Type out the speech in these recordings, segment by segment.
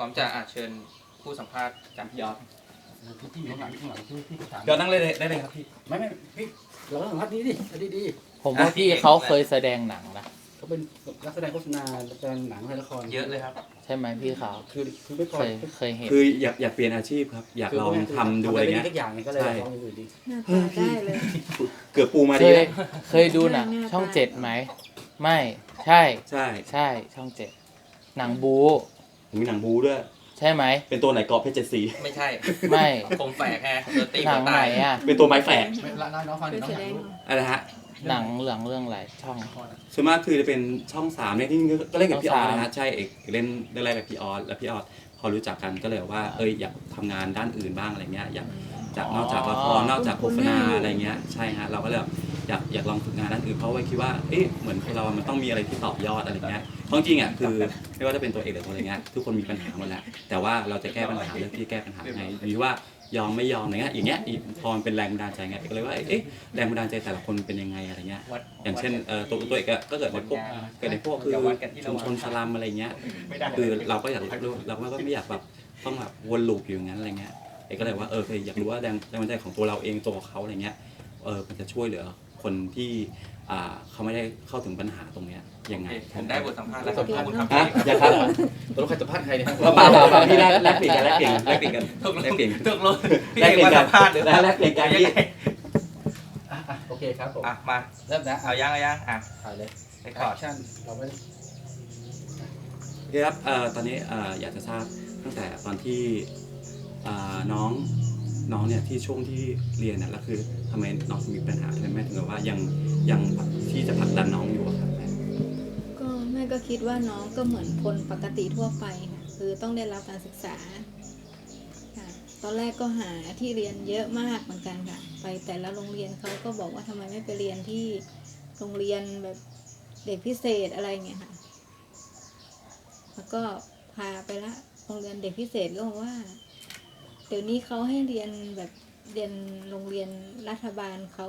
ร้อมจะอาเชิญผู้สัมภาษณ์จากยอดที่ที่อยู่ข้างหลังข้างหลังที่ที่ถามเดี๋ยวนั่งเลยได้เลยครับพี่ไม่ไม่พี่เราต้องรัดนี้ดิอันนี้ดีผมว่าพี่เขาเคยแสดงหนังนะเขาเป็นนักแสดงโฆษณานักแสดงหนังละครเยอะเลยครับ ใช่ไหมพี่เขาคือคือไม่พเคอยเคยเห็นคืออยากอยากเปลี่ยนอาชีพครับ อยากลองทำดูอะไรเงี้ย ทุกอย่างไงก็เลยใช่ ลองอย่างอื่นดีหน้าตาได้เลย เกือบปูมาเคดียแล้วเคยดูหนังหน้าตาช่องเจ็ดไหม ไม่ใช่ ใช่ ใช่ช่องเจ็ดหนังบูผ มมีหนังบูด้วย ใช่ไหม เป็นตัวไหนเกาะเพชรเจ็ดสีไม่ใช่ไม่คมแฝกไงเดอตีหนัคงนไหนตายอะ เป็นตัวไม้แฝกไม่ละน้องฟังเคเดี๋ยยวน้องแสอยากดงรู้อะไรฮะหนังเหลืองเรื่องอะไรช่อง ส่วนมากคือจะเป็นช่องสามเนี่ยที่ก็เล่นกับพี่ออสช่องสามนะฮะใช่เอกเล่นเรื่องแรกกับพี่ออสแล้วพี่ออสพอรู้จักกันก็เลยว่าเอ้ยอยากทำงานด้านอื่นบ้างอะไรเงี้ยอยากจากนอกจากละครนอกจากโฆษณาอะไรเงี้ยใช่ฮะเราก็เลยแบบ อยากอยากลองฝึกงานด้านอื่นเพราะว่าคิดว่าเอ๊ะเหมือนคนเรามันต้องมีอะไรที่ตอบยอดอะไรเงี้ยเพราะจริงๆอะคือไม่ว่าจะเป็นตัวเอกหรือตัวอะไรเงี้ยทุกคนมีปัญหาหมดแหละแต่ว่าเราจะแก้ปัญหาเรื่องที่แก้ปัญหาไงหรือว่ายอมไม่ยอมอะไรเงี้ยอย่างเงี้ยอีกพอมันเป็นแรงบันดาลใจไงก็เลยว่าเอ๊ะแรงบันดาลใจแต่ละคนเป็นยังไงอะไรเงี้ยวัดอย่างเช่นเอ่อตัวตัวเอกอะก็เกิดในพวกเกิดในพวกคือชุมชนสลัมอะไรเงี้ยไม่ได้คือเราก็อยากรู้เราก็ไม่อยากแบบต้องแบบวนลูปอยู่อย่างนั้นอะไรเงี้ยเอกก็เลยว่าเออเคยอยากรู้ว่าแรงแรงบันดาลใจของตัวเราเองตัวเขาอะไรเงี้ยเออมันจะช่วยเหลือ คนที่อ่าเขาไม่ได้เข้าถึงปัญหาตรงเนี้ยยังไงผมได้บทสัมภาษณ์แล้วสัมภาษณ์ขอบคุณครับฮะอย่าครับตัวใครสัมภาษณ์ใครเนี่ยเปล่าเปล่าเปล่าพี่แลกแลกเปลี่ยนกันแลกเปลี่ยนกันแลกเปลี่ยนกันตกลแลกงเปลี่ยนตกลงพี่แลเอกกเปลี่ยมานกัสันมภาษณ์หรือแลกเปลี่ยนกันพี่อะอะโอเคครับผมอะมาเริ่มนะเอายังเอายังอะถ่ายเลยไปแอก่อนคชั่นเราไม่ได้โอเคครับเอ่อตอนนี้เอ่ออยากจะทราบตั้งแต่ตอนที่อ่าน้อง น้องเนี่ยที่ช่วงที่เรียนเนี่ยแล้วคือทำไมน้องถึงมีปัญหาทำไมแม่ถึงแบบว่ายังยังที่จะผลักดันน้องอยู่อะครับก็แม่ก็คิดว่าน้องก็เหมือนคนปกติทั่วไปค่ะคือต้องได้รับการศึกษาค่ะตอนแรกก็หาที่เรียนเยอะมากเหมือนกันค่ะ ไปแต่ละโรงเรียนเขาก็บอกว่าทำไมไม่ไปเรียนที่โรงเรียนแบบเด็กพิเศษอะไรเงี้ยค่ะแล้วก็พาไปละโรงเรียนเด็กพิเศษก็บอกว่า เดี๋ยวนี้เขาให้เรียนแบบเรียนโรงเรียนรัฐบาลเขา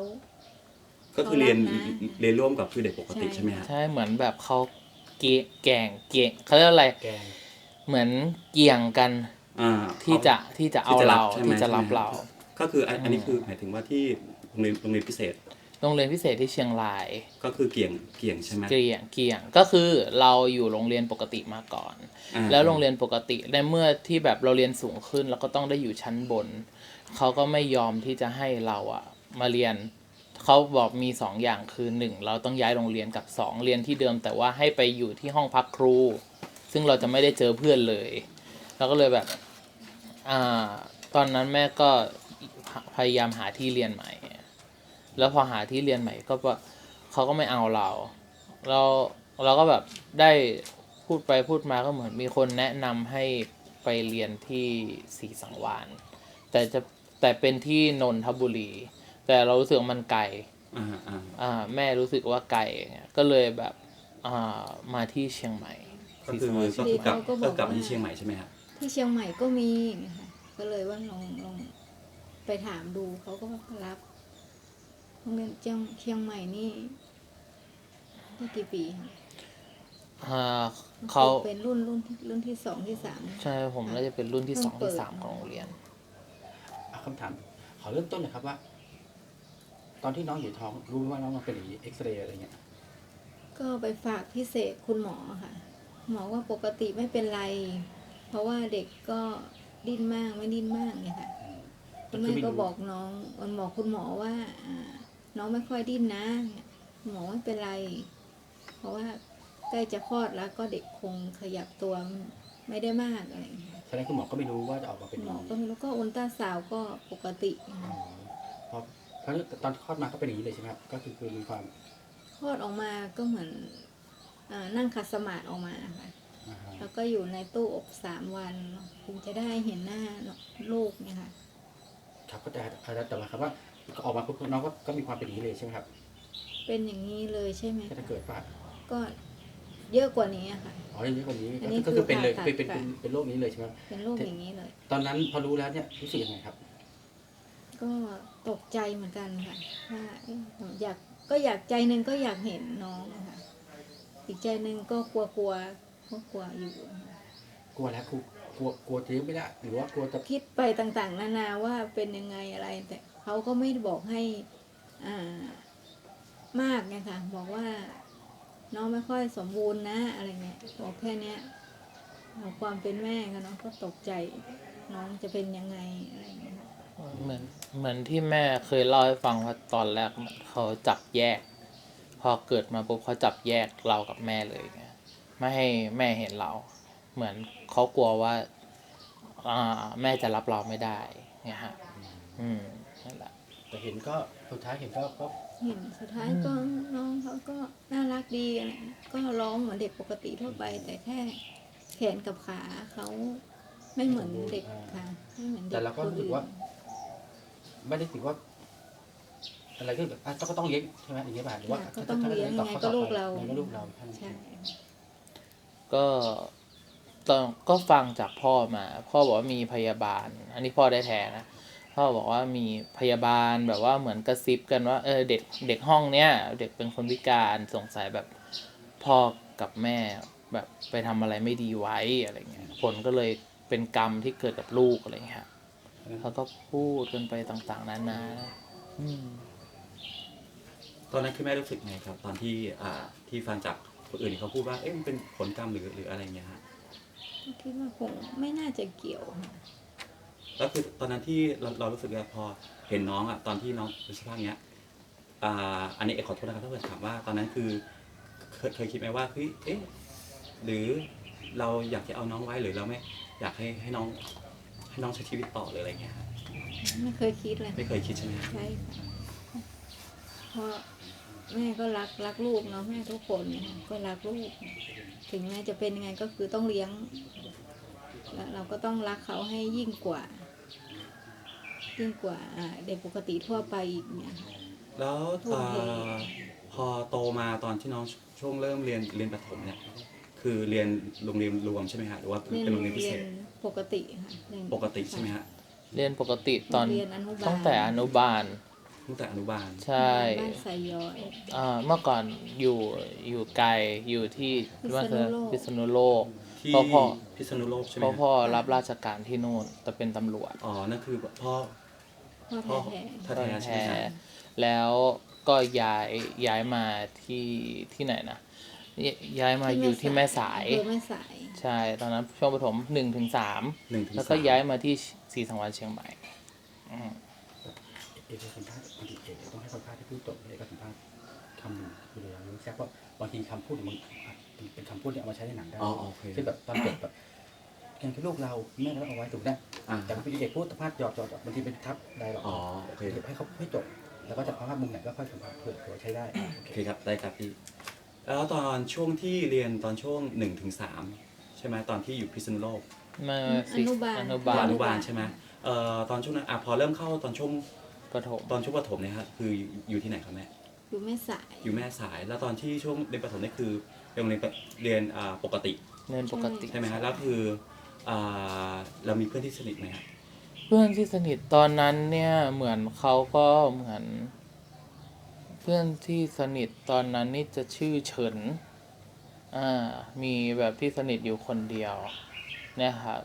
ก็คือเรียนเขารับนะเรียนร่วมกับคือเด็กปกติใช่ ใช่ไหมฮะ ใช่เหมือนแบบเขาเกะแก่งเก่งเขาเรียกอะไร แกง เหมือนเกี่ยงกันอ่าที่จะที่จะเอาที่จะรับเราใช่ไหมที่จะรับใช่ไหมเรา ก็คืออันอันนี้อืมคือหมายถึงว่าที่โรงเรียนโรงเรียนพิเศษ โรงเรียนพิเศษที่เชียงราย ก็คือเกี่ยงเกี่ยงใช่ไหมเกี่ยงเกี่ยงก็คือเราอยู่โรงเรียนปกติมาก่อนอ่าแล้วโรงเรียนปกติในเมื่อที่แบบเราเรียนสูงขึ้นเราก็ต้องได้อยู่ชั้นบน เขาก็ไม่ยอมที่จะให้เราอะมาเรียนเขาบอกมีสองอย่างคือหนึ่งเราต้องย้ายโรงเรียนกับสองเรียนที่เดิม แต่ว่าให้ไปอยู่ที่ห้องพักครู ซึ่งเราจะไม่ได้เจอเพื่อนเลยเราก็เลยแบบอ่าตอนนั้นแม่ก็พยายามหาที่เรียนใหม่ แล้วพอหาที่เรียนใหม่ก็ว่าเขาก็ไม่เอาเรา เราเราก็แบบได้พูดไปพูดมาก็เหมือนมีคนแนะนำให้ไปเรียนที่ศรีสังวานแต่จะแต่เป็นที่นนทบุรี แต่เรารู้สึกว่ามันไกลอ่าอ่าอ่าแม่รู้สึกว่าไกลอย่างเงี้ยก็เลยแบบอ่ามาที่เชียงใหม่ก็ศรีคืสัองวานก็คือกลับเขาก็บอกก็กลับมาว่าที่เชียงใหม่ใช่ไหมฮะที่เชียงใหม่ก็มีนะคะก็เลยว่าลองลองไปถามดูเขาก็รับ โรงเรียนเชียงเชียงใหม่นี่ได้กี่ปีคะอ่าเขาเป็นรุ่นรุ่นที่รุ่นที่สองที่สาม ใช่ผมน่าจะเป็นรุ่นที่สองเพิ่งเปิที่ดสามของโรงเรียน อะคำถาม ขอเริ่มต้นหน่อยครับว่า ตอนที่น้องอยู่ท้องรู้ไหมว่าน้องมันเป็นอย่างนี้เอ็กซเรย์อะไรเงี้ย ก็ไปฝากพิเศษคุณหมอค่ะ หมอว่าปกติไม่เป็นไร เพราะว่าเด็กก็ดิ้นมากไม่ดิ้นมากเนี่ยค่ะอืมคุณแม่ก็บอกน้องมันบอกคุณหมอว่าอ่า น้องไม่ค่อยดิ้นนะเนี่ยหมอไม่เป็นไร เพราะว่าใกล้จะคลอดแล้วก็เด็กคงขยับตัวไม่ได้มากอะไรอย่างเงี้ยแสดงคุณหมอก็ไม่รู้ว่าจะออกมาเป็นหมยัองไงก็ไม่รู้ก็อุลตราซาวด์ก็ปกติอ๋อเพราะเพราะตอนคลอดมาก็เป็นอย่างนี้เลยใช่ไหมครับ ก็คือคือมีความคลอดออกมาก็เหมือนอานั่งคัดสมาธิออกมาค่ะอ่าฮะแล้วก็อยู่ในตู้อบสามวันถึงจะได้เห็นหน้าลูกเนี่ยค่ะครับก็แต่แต่แต่ว่าครับว่า ออกมาปุ๊บน้องก็ก็มีความเป็นอย่างนี้เลยใช่ไหมครับเป็นอย่างนี้เลยใช่ไหมก็คะถ้าเกิดว่าก็เยอะกว่านี้อะค่ะ อ๋ออย่างนี้คนนี้อันนี้ก็คือเป็นเลยคือเป็นผ่าตัดเป็นค่ะ เป็นโรคนี้เลยใช่ไหมเป็นโรคอย่างนี้เลย ตอนนั้นพอรู้แล้วเนี่ยรู้สึกยังไงครับ ก็ตกใจเหมือนกันค่ะว่าเอ๊ะอยากก็อยากใจหนึ่งก็อยากเห็นน้องอะค่ะ อีกใจหนึ่งก็กลัวกลัวก็กลัวอยู่อะค่ะกลัวแล้วกลัวกลัวกลัวจะไม่ได้หรือว่ากลัวจะคิดไปต่างๆ นานาว่าเป็นยังไงอะไรแต่ เขาก็ไม่บอกให้อ่ามากไงค่ะ บอกว่าน้องไม่ค่อยสมบูรณ์นะ อะไรเงี้ยบอกแค่เนี้ยเอาความเป็นแม่กันเนาะก็ตกใจ น้องจะเป็นยังไงอะไรเงี้ยเหมือนเหมือนที่แม่เคยเล่าให้ฟังว่าตอนแรกเขาจับแยก พอเกิดมาปุ๊บเขาจับแยกเรากับแม่เลยไงไม่ให้แม่เห็นเรา เหมือนเขากลัวว่าอ่าแม่จะรับเราไม่ได้เนี่ยฮะ อืม แหละแต่เห็นก็สุดท้ายเห็นก็ก็เห็นสุดท้ายก็น้องเขาก็น่ารักดีอะไรเงี้ยก็ร้องเหมือนเด็กปกติทั่วไป แต่แค่แขนกับขาเขาไม่เหมือนเด็กค่ะไม่เหมือนเด็กแต่เราก็คนรู้สึอื่กนว่า ไม่ได้ถือว่า อะไรก็แบบอะก็ต้องเลี้ยงใช่ไหมอย่างเงี้ยป่ะหรือว่าก็ต้องเลี้ยงยังไงก็ลูกเรายังไงก็ลูกเราแค่นั้นใช่ก็ตอนก็ฟังจากพ่อมา พ่อบอกว่ามีพยาบาล อันนี้พ่อได้แทนนะ พ่อบอกว่ามีพยาบาลแบบว่าเหมือนกระซิบกันว่าเออเด็กเด็กห้องเนี้ยเด็กเป็นคนพิการสงสัยแบบพ่อกับแม่แบบไปทำอะไรไม่ดีไว้อะไรเงี้ยผลก็เลยเป็นกรรมที่เกิดกับลูกอะไรเงี้ยเขาก็พูดกันไปต่างๆนานาอืมตอนนั้นคือแม่รู้สึกไงครับ ตอนที่อ่าที่ฟังจากคนอื่นเขาพูดว่าเอ๊ะมันเป็นผลกรรมหรือหรืออะไรเงี้ยฮะคิดว่าคงไม่น่าจะเกี่ยวค่ะ แล้วคือตอนนั้นที่เราเรารู้สึกว่าพอเห็นน้องอะตอนที่น้องเป็นสภาพเนี้ยอ่าอันนี้เอกขอโทษนะครับถ้าเกิดถามว่าตอนนั้นคือเคยเคยคิดไหมว่าเฮ้ยเอ๊ะหรือเราอยากจะเอาน้องไว้หรือเราไม่อยากให้ให้น้องให้น้องใช้ชีวิตต่อหรืออะไรเงี้ยฮะไม่เคยคิดเลยไม่เคยคิดใช่ไหมฮะใช่ค่ะเพราะแม่ก็รักรักลูกเนาะแม่ทุกคนเนี่ยก็รักลูก ถึงแม้จะเป็นยังไงก็คือต้องเลี้ยงแล้วเราก็ต้องรักเขาให้ยิ่งกว่า ยิ่งกว่าอ่าเด็กปกติทั่วไปอีกเนี่ยค่ะ แล้วทุ่มเอ่เทอพอโตมาตอนที่น้องช่วงเริ่มเรียนเรียนประถมเนี่ยคือเรียนโรงเรียนรวมใช่ไหมฮะหรือว่าเรียนเป็นโรงเรียนพิเรีเศยนษปกติค่ะเรียนปกติใช่ไหมฮะเรียนปกติตอนเรียนอนุบาลตั้งแต่อนุบาลตั้งแต่อนุบาลใช่บ้านไซย้อยอ่าเมื่อก่อนอยู่อยู่ไกลอยู่ที่พิษณุโลกพิษณุโลกที่พ่อพ่อพิษณุโลกใช่ไหเพมราะฮะพ่อรับราชการที่นู่นแต่เป็นตำรวจอ๋อนั่นคือพ่อ พ่อพ่อแท้แท้ๆใช่ไหมแท้ฮะแล้วก็ย้ายย้ายมาที่ที่ไหนนะยย้ายมาอยู่ที่แม่สาย อำเภอแม่สาย ใช่ ตอนนั้นช่วงประถมหนึ่งถึงสามหนึ่งถึงแล้วก็สามย้ายมาที่ศรีสังวาลเชียงใหม่อืมเอกสัมภาษณ์บางทีเอกต้องให้สัมภาษณ์ที่พูดจบเอกก็สัมภาษณ์คำหนึ่งคือเรารู้แค่ว่าบางทีคำพูดมันเป็นคำพูดที่เอามาใช้ในหนังได้อ๋อโอเคเช่นแบบตอนจบแบบ แกคือลูกเราแม่ก็ต้องเอาไว้ถูกนะอ่าแต่บางทีเอกพูดสัมภาษณ์หยอกหยอกหยอกบางทีเป็นทับได้หรอกอ๋อโอเคให้เขาให้จบ แล้วก็จะสัมภาษณ์มุมไหนก็ค่อยสัมภาษณ์เผื่อเผื่อใช้ได้อะโอโอเคเคครับได้ครับพี่แล้วตอนช่วงที่เรียนตอนช่วงหนึ่งถึงสามใช่ไหมตอนที่อยู่พิษณุโลกมาอสินุบาล อนุตอนบาลอนุบาลใช่ไหมเอ่อตอนช่วงนั้นอะพอเริ่มเข้าตอนช่วงประถมตอนช่วงประถมเนี่ยครับคืออยู่อยู่ที่ไหนครับแม่อยู่แม่สายอยู่แม่สายแล้วตอนที่ช่วงเรียนประถมนี่คือโรงเรียนเรียนอ่าปกติเรียนปกติใช่ไหมฮะแล้วคือ อ่าเรามีเพื่อนที่สนิทไหมครับเพื่อนที่สนิทตอนนั้นเนี่ยเหมือนเขาก็เหมือน เพื่อนที่สนิทตอนนั้นนี่จะชื่อเฉินอ่ามีแบบที่สนิทอยู่คนเดียวเนี่ยครับ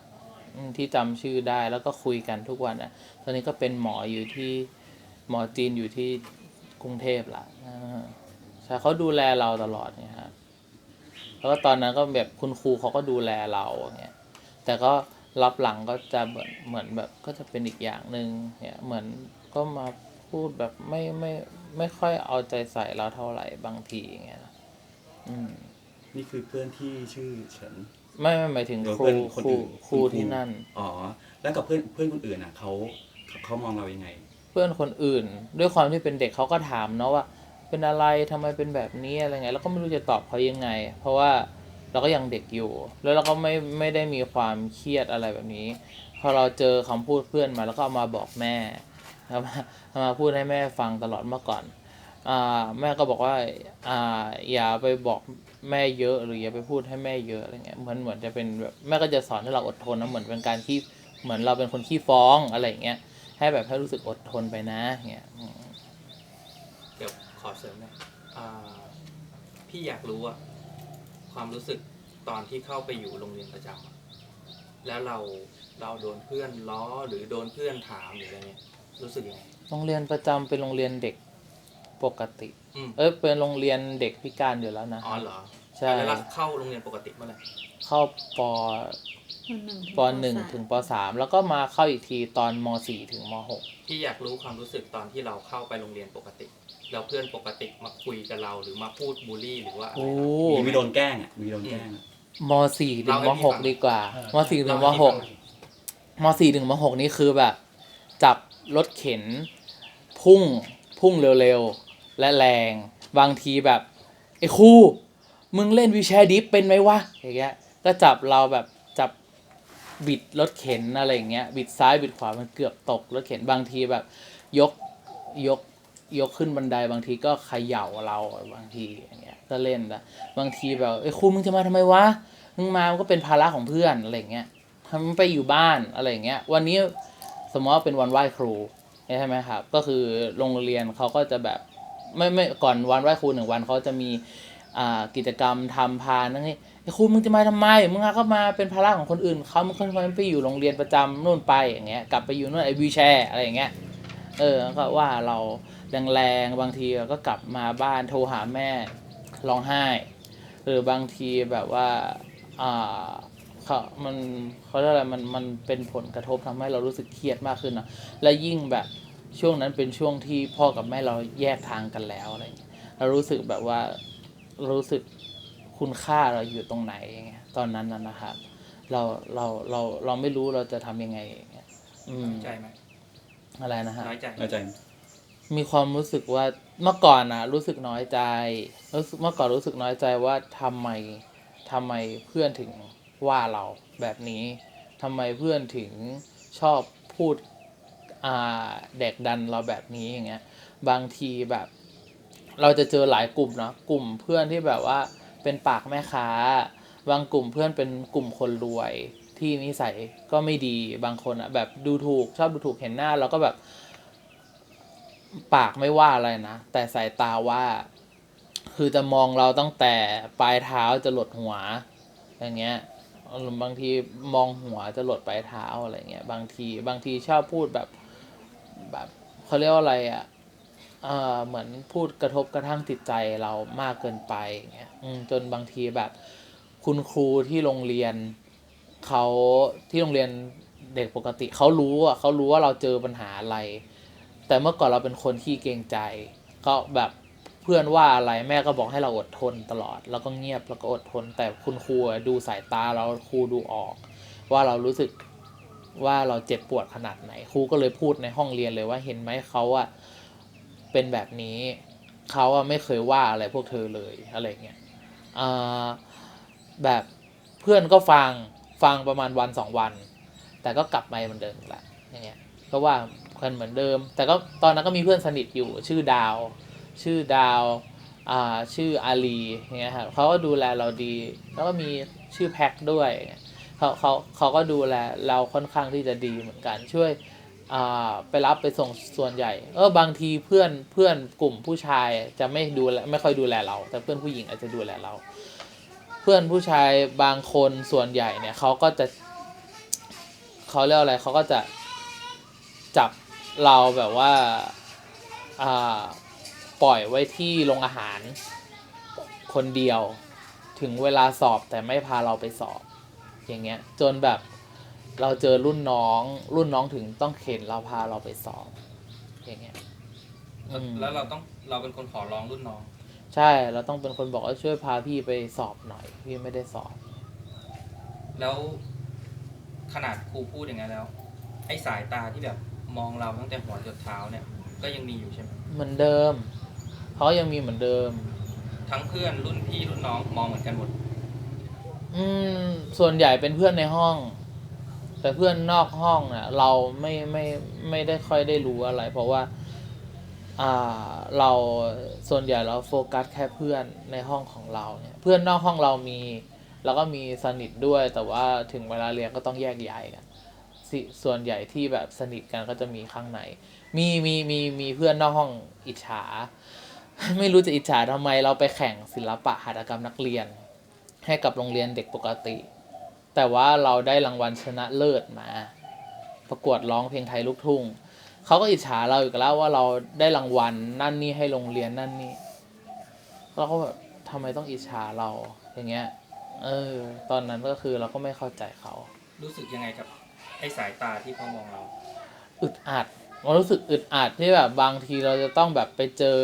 อืมที่จำชื่อได้แล้วก็คุยกันทุกวันอะ ตอนนี้ก็เป็นหมออยู่ที่หมอจีนอยู่ที่กรุงเทพละอ่าใช่เขาดูแลเราตลอดเนี่ยครับแล้วก็ตอนนั้นก็แบบคุณครูเขาก็ดูแลเราอย่างเนี่ย แต่ก็รับหลังก็จะเหมือนเหมือนแบบก็จะเป็นอีกอย่างหนึ่งเนี่ยเหมือนก็มาพูดแบบไม่ไม่ไม่ค่อยเอาใจใส่เราเท่าไหร่บางทีอย่างเงี้ยนะอืม นี่คือเพื่อนที่ชื่อเฉิน ไม่ไม่หมายถึงหรือครูเพื่อนคนครูอื่นครูคุณครู ที่นั่น อ๋อ แล้วกับเพื่อนเพื่อนคนอื่นอะเขาเขาเขามองเรายังไง เพื่อนคนอื่น ด้วยความที่เป็นเด็กเขาก็ถามเนาะว่า เป็นอะไรทำไมเป็นแบบนี้อะไรไงแล้วก็ไม่รู้จะตอบเขายังไง เพราะว่า เราก็ยังเด็กอยู่ แล้วเราก็ไม่ไม่ได้มีความเครียดอะไรแบบนี้ พอเราเจอคำพูดเพื่อนมาแล้วก็เอามาบอกแม่เอามามาพูดให้แม่ฟังตลอดเมื่อก่อนอ่าแม่ก็บอกว่าอ่าอย่าไปบอกแม่เยอะหรืออย่าไปพูดให้แม่เยอะอะไรเงี้ยเหมือนเหมือนจะเป็นแบบแม่ก็จะสอนให้เราอดทนนะเหมือนเป็นการที่เหมือนเราเป็นคนขี้ฟ้องอะไรอย่างเงี้ยให้แบบให้รู้สึกอดทนไปนะเงี้ยเดี๋ยวขอเสริมหน่อยพี่อยากรู้อะ ความรู้สึกตอนที่เข้าไปอยู่โรงเรียนประจำอะแล้วเราเราโดนเพื่อนล้อหรือโดนเพื่อนถามหรืออะไรเงี้ยรู้สึกยังไงโรงเรียนประจำเป็นโรงเรียนเด็กปกติ อืมเอ้ยเป็นโรงเรียนเด็กพิการอยู่แล้วนะอ๋อเหรอใช่แล้วเราเข้าโรงเรียนปกติเมื่อไหร่เข้าปปหนึ่งถึงปสามแล้วก็มาเข้าอีกทีตอนมสี่ถึงมหกพี่อยากรู้ความรู้สึกตอนที่เราเข้าไปโรงเรียนปกติ แล้วเพื่อนปกติมาคุยกับเราหรือมาพูดบูลลี่หรือว่าอะไรโอ้มีมีโดนแกล้งอะมีโดนแกล้งอะมสี่ถึงมเล่าให้หกพี่ฟังดีกว่าเออมสี่ถึงมเล่าให้หกพี่ฟังมสี่ถึงมหกนี่คือแบบ จับรถเข็น พุ่งพุ่งเร็วๆ และแรง บางทีแบบไอ้ครูมึงเล่นวีแชร์ดิฟเป็นไหมวะอย่างเงี้ยก็จับเราแบบจับบิดรถเข็นอะไรอย่างเงี้ยบิดซ้ายบิดขวามันเกือบตกรถเข็นบางทีแบบ ยกยก ยกขึ้นบันไดบางทีก็เขย่าเราบางทีอย่างเงี้ยก็เล่นละบางทีแบบไอ้ครูมึงจะมาทำไมวะมึงมามันก็เป็นภาระของเพื่อนอะไรเงี้ยทำไมไปอยู่บ้านอะไรเงี้ยวันนี้สมมติว่าเป็นวันไหว้ครูใช่ไหมครับ ก็คือโรงเรียนเขาก็จะแบบไม่ไม่ก่อนวันไหว้ครูหนึ่งวันเขาจะมีอ่ากิจกรรมทำพานั่นนี่ไอ้ครูมึงจะมาทำไมมึงก็มาเป็นภาระของคนอื่นเขามึงทำไมไม่ไปอยู่โรงเรียนประจำนู่นไปอย่างเงี้ยกลับไปอยู่นู่นไอ้วีแชร์อะไรอย่างเงี้ยเออก็ว่าเรา แรงๆบางทีเราก็กลับมาบ้านโทรหาแม่ร้องไห้ หรือบางทีแบบว่าอ่าเขามันเขาเรียกอะไรมันมันเป็นผลกระทบทำให้เรารู้สึกเครียดมากขึ้นนะและยิ่งแบบช่วงนั้นเป็นช่วงที่พ่อกับแม่เราแยกทางกันแล้วอะไรอย่างเงี้ยเรารู้สึกแบบว่ารู้สึกคุณค่าเราอยู่ตรงไหนอย่างเงี้ยตอนนั้นน่ะนะครับเราเราเราเราไม่รู้เราจะทำยังไงอย่างเงี้ยอืมน้อยใจไหมอะไรนะฮะน้อยใจเข้าใจ มีความรู้สึกว่าเมื่อก่อนนะรู้สึกน้อยใจรู้สึกเมื่อก่อนรู้สึกน้อยใจว่าทำไมทำไมเพื่อนถึงว่าเราแบบนี้ทำไมเพื่อนถึงชอบพูดอ่าแดกดันเราแบบนี้อย่างเงี้ยบางทีแบบ เราจะเจอหลายกลุ่มเนาะกลุ่มเพื่อนที่แบบว่าเป็นปากแม่ค้า บางกลุ่มเพื่อนเป็นกลุ่มคนรวยที่นิสัยก็ไม่ดีบางคนอะแบบดูถูกชอบดูถูกเห็นหน้า แล้วก็แบบ ปากไม่ว่าอะไรนะ แต่สายตาว่า คือจะมองเราตั้งแต่ปลายเท้าจะหลดหัว อย่างเงี้ยหรือบางทีมองหัวจะหลดปลายเท้าอะไรเงี้ยบางทีบางทีชอบพูดแบบแบบเขาเรียกว่าอะไรอะ่ะเออเหมือนพูดกระทบกระทั่งจิตใจเรามากเกินไปอย่างเงี้ยจนบางทีแบบ คุณครูที่โรงเรียนเขาที่โรงเรียนเด็กปกติเขารู้อะเขารู้ว่าเราเจอปัญหาอะไร แต่เมื่อก่อนเราเป็นคนที่เกรงใจ ก็แบบเพื่อนว่าอะไรแม่ก็บอกให้เราอดทนตลอด แล้วก็เงียบแล้วก็อดทน แต่คุณครูดูสายตาเราครูดูออก ว่าเรารู้สึกว่าเราเจ็บปวดขนาดไหนครูก็เลยพูดในห้องเรียนเลยว่าเห็นไหมเขาอะเป็นแบบนี้เขาอะไม่เคยว่าอะไรพวกเธอเลยอะไรเงี้ยแบบเพื่อนก็ฟังฟังประมาณวันสองวัน แต่ก็กลับมาเหมือนเดิมอีกละอย่างเงี้ยก็ว่า กันเหมือนเดิม แต่ก็ตอนนั้นก็มีเพื่อนสนิทอยู่ชื่อดาว ชื่อดาวอ่าชื่ออาลีอย่างเงี้ยครับเขาก็ดูแลเราดี แล้วก็มีชื่อแพ็คด้วยเงี้ยเขาเขาเขาก็ดูแลเราค่อนข้างที่จะดีเหมือนกันช่วยอ่าไปรับไปส่งส่วนใหญ่ เออบางทีเพื่อนเพื่อนกลุ่มผู้ชายจะไม่ดูแลไม่ค่อยดูแลเรา แต่เพื่อนผู้หญิงอาจจะดูแลเรา เพื่อนผู้ชายบางคนส่วนใหญ่เนี่ยเขาก็จะเขาเรียกอะไรเขาก็จะจับ เราแบบว่าอ่าปล่อยไว้ที่โรงอาหารคนเดียวถึงเวลาสอบแต่ไม่พาเราไปสอบ อย่างเงี้ย จนแบบเราเจอรุ่นน้อง รุ่นน้องถึงต้องเข็นเราพาเราไปสอบ อย่างเงี้ยอืมแล้วเราต้องเราเป็นคนขอร้องรุ่นน้อง ใช่เราต้องเป็นคนบอกว่าช่วยพาพี่ไปสอบหน่อย พี่ไม่ได้สอบ แล้วขนาดครูพูดอย่างนั้นแล้ว ไอ้สายตาที่แบบ มองเราตั้งแต่หัวจนเท้าเนี่ย ก็ยังมีอยู่ใช่ไหมเหมือนเดิมเขายังมีเหมือนเดิม ทั้งเพื่อนรุ่นพี่รุ่นน้องมองเหมือนกันหมด อืม ส่วนใหญ่เป็นเพื่อนในห้อง แต่เพื่อนนอกห้องน่ะเราไม่ไม่ไม่ได้ค่อยได้รู้อะไร เพราะว่า อ่า เราส่วนใหญ่เราโฟกัสแค่เพื่อนในห้องของเราเนี่ย เพื่อนนอกห้องเรามี แล้วก็มีสนิทด้วย แต่ว่าถึงเวลาเรียนก็ต้องแยกย้ายกัน สิส่วนใหญ่ที่แบบสนิทกันก็จะมีข้างใน มีมีมีมีเพื่อนนอกห้องอิจฉา ไม่รู้จะอิจฉาทำไมเราไปแข่งศิลปะหัตถกรรมนักเรียน ให้กับโรงเรียนเด็กปกติ แต่ว่าเราได้รางวัลชนะเลิศมา ประกวดร้องเพลงไทยลูกทุ่งเขาก็อิจฉาเราอีกแล้วว่าเราได้รางวัลนั่นนี่ให้โรงเรียนนั่นนี่เราก็แบบทำไมต้องอิจฉาเราอย่างเงี้ย เออ ตอนนั้นก็คือเราก็ไม่เข้าใจเขา รู้สึกยังไงกับ ไอ้สายตาที่เขามองเรา อึดอัดมันรู้สึกอึดอัดที่แบบบางทีเราจะต้องแบบไปเจอ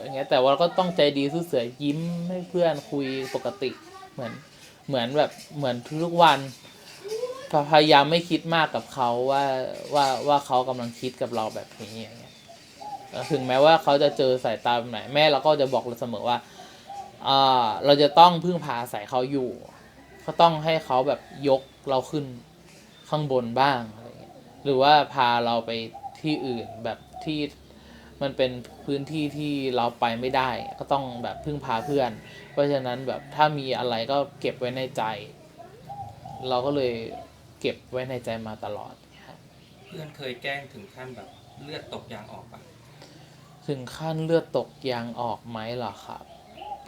อย่างเงี้ยแต่ว่าเราก็ต้องใจดีสู้เสือยิ้มให้เพื่อนคุยปกติเหมือนเหมือนแบบเหมือนทุกๆวันพยายามไม่คิดมากกับเขาว่าว่าว่าเขากำลังคิดกับเราแบบนี้อย่างเงี้ยถึงแม้ว่าเขาจะเจอสายตาแบบไหนแม่เราก็จะบอกเราเสมอว่าอ่าเราจะต้องพึ่งพาอายเขาอยู่ ก็ต้องให้เขาแบบยกเราขึ้น ข้างบนบ้างอะไรเงี้ยหรือว่าพาเราไปที่อื่นแบบที่มันเป็นพื้นที่ที่เราไปไม่ได้ ก็ต้องแบบพึ่งพาเพื่อน เพราะฉะนั้นแบบถ้ามีอะไรก็เก็บไว้ในใจ เราก็เลยเก็บไว้ในใจมาตลอดครับเพื่อนเคยแกล้งถึงขั้นแบบเลือดตกยางออกปะถึงขั้นเลือดตกยางออกไหมเหรอครับ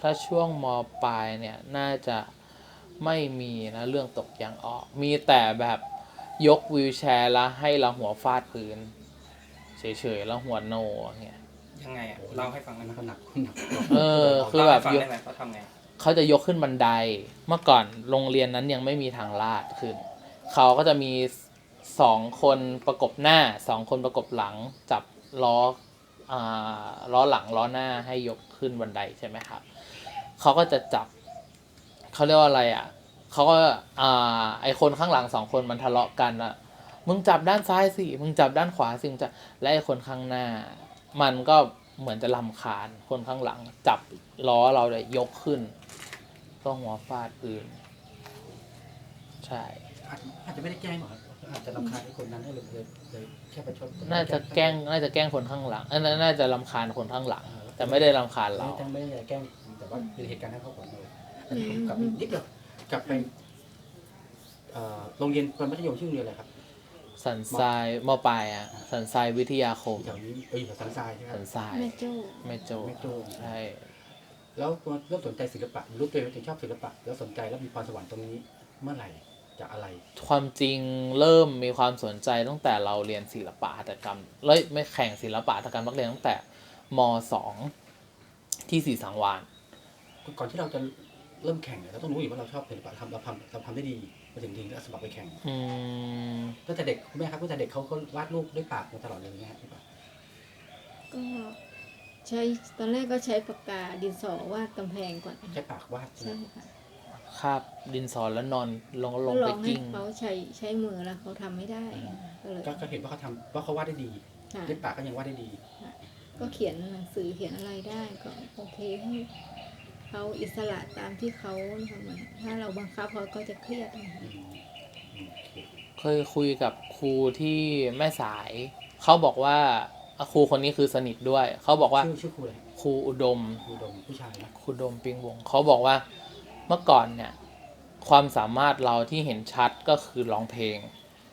ถ้าช่วงมปลายเนี่ยน่าจะไม่มีนะเรื่องตกยางออก มีแต่แบบ ยกวีลแชร์แล้วให้เราหัวฟาดพื้น เฉยๆแล้วหัวโนอย่างเงี้ยยังไงอะเล่าให้ฟังได้อันไหมนั้นก็หนักหนักเออคือแบบเล่าให้ฟังยกได้ไหมเขาทำไงเขาจะยกขึ้นบันไดเมื่อก่อนโรงเรียนนั้นยังไม่มีทางลาดขึ้นเขาก็จะมีสองคนประกบหน้าสองคนประกบหลังจับล้ออ่าล้อหลังล้อหน้าให้ยกขึ้นบันไดใช่ไหมครับเขาก็จะจับเขาเรียกว่าอะไรอะ เขาก็อ่าไอคนข้างหลังสองคนมันทะเลาะกันอะมึงจับด้านซ้ายสิมึงจับด้านขวาสิมึงจะและไอคนข้างหน้า มันก็เหมือนจะลำคาญคนข้างหลัง จับล้อเราเลยยกขึ้น ก็หัวฟาดพื้นใช่อาจอาจจะไม่ได้แกล้งหรอกครับอาจจะรำคาญไอ้คนนั้นให้เลยเลยเลยแค่ประชดน่าจะแกล้งน่าจะแกล้งคนข้างหลังเอ้ยน่าน่าจะลำคาญคนข้างหลัง แต่ไม่ได้ลำคาญเรา ไม่ได้ไม่ได้แกล้งแต่ว่าคือเหตุการณ์นั้นเขาขอเลยอันนี้ผมกลับไปนิดเดียว กลับไปเอ่อโรงเรียนคนมัธยมชื่อโรงเรียนอะไรครับสันทรายมอปลายอะ สันทรายวิทยาคม แถวนี้เอออยู่แถวสันทรายใช่ไหมคสัรับนทรายแม่โจ้แม่โจแม่โจ้ ใช่แล้วเริ่มสนใจศิลปะรู้ตัวเองว่าตัวเองชอบศิลปะ แล้วสนใจแล้วมีพรสวรรค์ตรงนี้เมื่อไหร่จากอะไรความจริงเริ่มมีความสนใจตั้งแต่เราเรียนศิลปะหัตถกรรมเลยไม่แข่งศิลปะหัตถกรรมนักเรียนตั้งแต่มสองที่สีสังวานก่อนที่เราจะ เริ่มแข่งเนี่ยเราต้องรู้อยู่ว่าเราชอบศิลปะทำเราทำเราทำได้ดีมาถึงทีแล้วสมัครไปแข่งอืมตั้งแต่เด็กคุณแม่ครับตั้งแต่เด็กเขาเขาวาดรูปด้วยปากมาตลอดเลยนะฮะพี่ปะก็ใช้ตอนแรกก็ใช้ปากกาดินสอวาดกำแพงก่อนใช้ปากวาดใช่ใช่ไหมค่ะคาบดินสอแล้วนอนลงลก็งลไปองให้กิ้งเขาใช้ใช้มือแล้วเขาทำไม่ได้ก็เลยก็ก็เห็นว่าเขาทำว่าเขาวาดได้ดีค่ะด้วยปากก็ยังวาดได้ดี ก็เขียนหนังสือเขียนอะไรได้ก็โอเคให้ เขาอิสระตามที่เขาทำอะถ้าเราบังคับเขาก็จะเครียดนะคะอืมอืมโอเคเคยคุยกับครูที่แม่สาย เขาบอกว่าอะครูคนนี้คือสนิทด้วย เขาบอกว่าชื่อชื่อครูอะไรครูอุดมครูดมผู้ชายนะครูอุดมปิงวง เขาบอกว่าเมื่อก่อนเนี่ย ความสามารถเราที่เห็นชัดก็คือร้องเพลง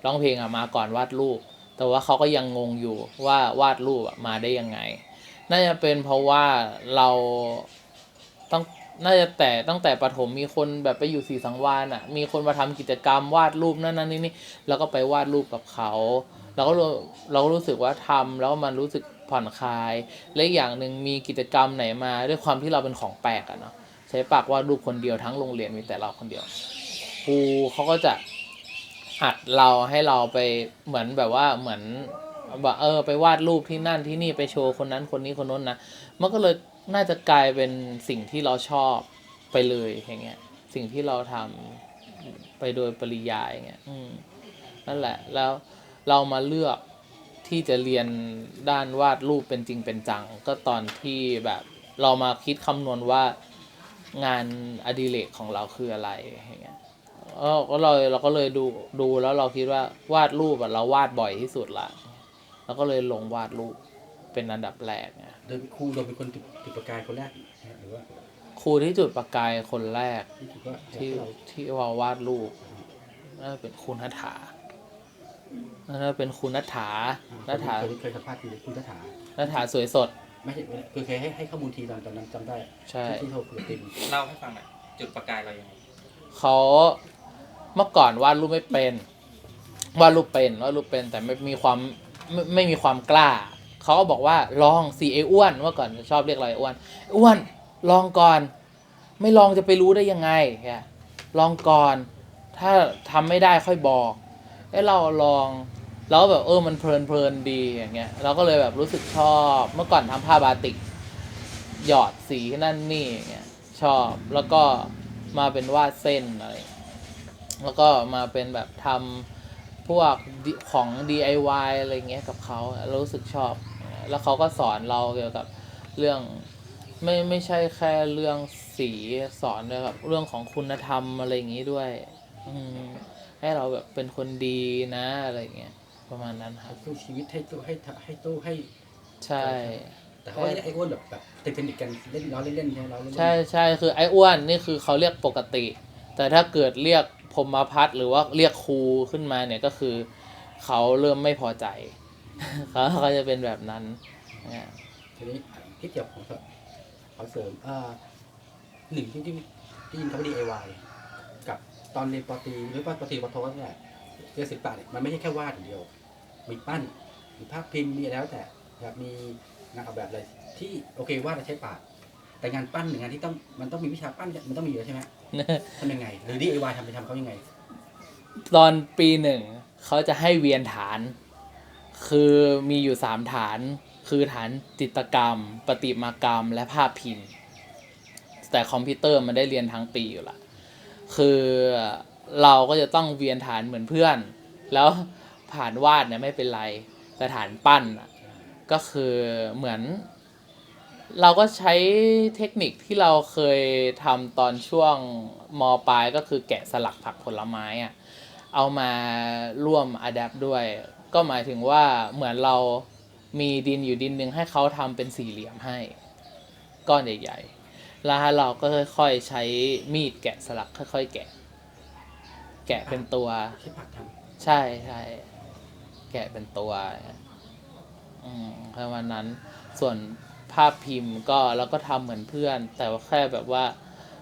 ร้องเพลงอะมาก่อนวาดรูป แต่ว่าเขาก็ยังงงอยู่ว่าวาดรูปอะมาได้ยังไง น่าจะเป็นเพราะว่าเรา ต้องน่าจะแต่ตั้งแต่ประถมมีคนแบบไปอยู่สีสังวานอะมีคนมาทำกิจกรรมวาดรูปนั่นนั่นนี่นี่แล้วก็ไปวาดรูปกับเขาเราก็รู้เราก็รู้สึกว่าทำแล้วมันรู้สึกผ่อนคลาย และอย่างหนึ่งมีกิจกรรมไหนมา ด้วยความที่เราเป็นของแปลกอะเนาะใช้ปากวาดรูปคนเดียวทั้งโรงเรียนมีแต่เราคนเดียวครูเขาก็จะอัดเราให้เราไปเหมือนแบบว่าเหมือนแบบเออไปวาดรูปที่นั่นที่นี่ไปโชว์คนนั้นคนนี้คนนู้นนะ มันก็เลยน่าจะกลายเป็นสิ่งที่เราชอบไปเลยอย่างเงี้ย สิ่งที่เราทำไปโดยปริยายอย่างเงี้ยอืมนั่นแหละ แล้วเรามาเลือกที่จะเรียนด้านวาดรูปเป็นจริงเป็นจัง ก็ตอนที่แบบเรามาคิดคำนวณว่างานอดิเรกของเราคืออะไรอย่างเงี้ยเออก็เราเราก็เลยดูดูแล้วเราคิดว่าวาดรูปอะเราวาดบ่อยที่สุดละเราก็เลยลงวาดรูปเป็นอันดับแรกไง โดยครูโดมเป็นคนติดติดประกายคนแรกนะฮะหรือว่าครูที่จุดประกายคนแรกที่ถือว่าที่เราที่ว่าวาดรูปน่าจะเป็นครูนัฐาน่าจะเป็นครูนัฐานัฐาเคยเคยสัมภาษณ์คุณคุณนัฐานัฐาสวยสดไม่ใช่คือเคยให้ให้ข้อมูลทีตอนตอนนั้นจำได้ใช่ที่โทรคุยกับติมเล่าให้ฟังหน่อยจุดประกายเรายังไงเขาเมื่อก่อนวาดรูปไม่เป็น วาดรูปเป็นวาดรูปเป็นแต่ไม่มีความไม่ไม่มีความกล้า เขาบอกว่าลองสีไอ้อ้วนเมื่อก่อนชอบเรียกอะไรอ้วนอ้วนลองก่อน ไม่ลองจะไปรู้ได้ยังไงแกลองก่อน ถ้าทำไม่ได้ค่อยบอกไอ้เราลองแล้วแบบเออมันเพลินเพลินดีอย่างเงี้ยเราก็เลยแบบรู้สึกชอบเมื่อก่อนทำผ้าบาติก หยอดสีนั่นนี่อย่างเงี้ยชอบแล้วก็มาเป็นวาดเส้นอะไรแล้วก็มาเป็นแบบทำพวกของ DIY อะไรเงี้ยกับเขาเรารู้สึกชอบ แล้วเขาก็สอนเราเกี่ยวกับเรื่องไม่ไม่ใช่แค่เรื่องสีสอนด้วยแบบเรื่องของคุณธรรมอะไรอย่างงี้ด้วย อืมให้เราแบบเป็นคนดีนะอะไรเงี้ยประมาณนั้นครับสู้ชีวิตให้ตู้ให้ให้ตู้ให้ ใช่ แต่เขาไม่ได้ไอ้อ้วนแบบแบบเต้นๆกันเล่นล้อเล่นๆใช่ไหมล้อเล่นๆใช่ใช่คือไอ้อ้วนนี่คือเขาเรียกปกติ แต่ถ้าเกิดเรียกพรหมพัฒน์หรือว่าเรียกครูขึ้นมาเนี่ยก็คือ เขาเริ่มไม่พอใจ เขาเขาจะเป็นแบบนั้นเนี่ยทีนี้ที่เกี่ยวของขอเสริมอ่าหนึ่งที่ที่ที่ยินเขาดีไอวายกับตอนเรียนปอตรีหรือว่าปอตรีปอโทเนี่ยเรียนศิลปะเนี่ยมันไม่ใช่แค่วาดอย่างเดียว มีปั้นมีภาพพิมพ์มีอะไรแล้วแต่แบบมีงานออกแบบอะไรที่โอเควาดเราใช้ปากแต่งานปั้นหรืองานที่ต้องมันต้องมีวิชาปั้นเนี่ยมันต้องมีอยู่แล้วใช่ไหมทำยังไงหรือดีไอวายทำไปทำเขายังไง ตอนปีหนึ่งเขาจะให้เวียนฐาน คือมีอยู่สามฐาน คือฐานจิตกรรมประติมากรรม และภาพพิมพ์ แต่คอมพิวเตอร์มันได้เรียนทั้งปีอยู่ละ คือเราก็จะต้องเวียนฐานเหมือนเพื่อน แล้วผ่านวาดเนี่ยไม่เป็นไร แต่ฐานปั้นก็คือเหมือน เราก็ใช้เทคนิคที่เราเคยทำตอนช่วงมปลายก็คือแกะสลักผักผลไม้อะเอามาร่วมอัดแอปด้วย ก็หมายถึงว่าเหมือนเรามีดินอยู่ดินหนึ่งให้เขาทำเป็นสี่เหลี่ยมให้ ก้อนใหญ่ๆแล้วเราก็ค่อยๆใช้มีดแกะสลักค่อยๆแกะ แกะเป็นตัว ใช้ปากทใช่ใช่แกะเป็นตัวอืมประมาณนั้น ส่วนภาพพิมพ์ก็เราก็ทำเหมือนเพื่อน แต่ว่าแค่แบบว่า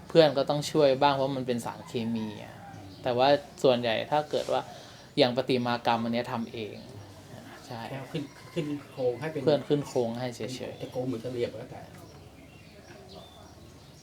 เพื่อนก็ต้องช่วยบ้างเพราะมันเป็นสารเคมีอะแต่ว่าส่วนใหญ่ถ้าเกิดว่า อย่างประติมากรรมอันเนี้ยทำเองใช่ำแค่ขึ้นขึ้นโครงให้เป็นเพื่อนขึ้นโครงให้เฉยจะโกงหรือจะเรียบก็แล้วแต่